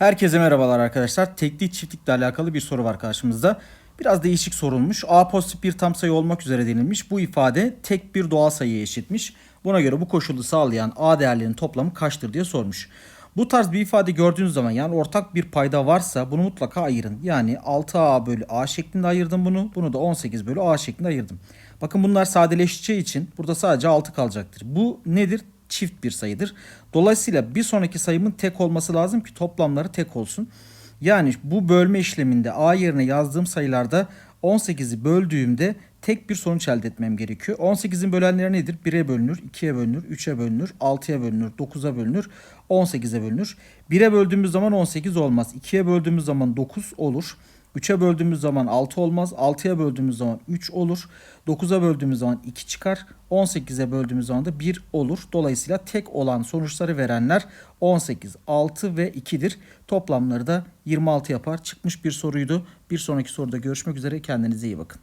Herkese merhabalar arkadaşlar. Tekli çiftlikle alakalı bir soru var karşımızda. Biraz değişik sorulmuş. A pozitif bir tam sayı olmak üzere denilmiş. Bu ifade tek bir doğal sayıya eşitmiş. Buna göre bu koşulu sağlayan A değerlerinin toplamı kaçtır diye sormuş. Bu tarz bir ifade gördüğünüz zaman yani ortak bir payda varsa bunu mutlaka ayırın. Yani 6A bölü A şeklinde ayırdım bunu. Bunu da 18 bölü A şeklinde ayırdım. Bakın bunlar sadeleşeceği için burada sadece 6 kalacaktır. Bu nedir? Çift bir sayıdır. Dolayısıyla bir sonraki sayımın tek olması lazım ki toplamları tek olsun. Yani bu bölme işleminde A yerine yazdığım sayılarda 18'i böldüğümde tek bir sonuç elde etmem gerekiyor. 18'in bölenleri nedir? 1'e bölünür, 2'ye bölünür, 3'e bölünür, 6'ya bölünür, 9'a bölünür, 18'e bölünür. 1'e böldüğümüz zaman 18 olmaz. 2'ye böldüğümüz zaman 9 olur. 3'e böldüğümüz zaman 6 olmaz. 6'ya böldüğümüz zaman 3 olur. 9'a böldüğümüz zaman 2 çıkar. 18'e böldüğümüz zaman da 1 olur. Dolayısıyla tek olan sonuçları verenler 18, 6 ve 2'dir. Toplamları da 26 yapar. Çıkmış bir soruydu. Bir sonraki soruda görüşmek üzere. Kendinize iyi bakın.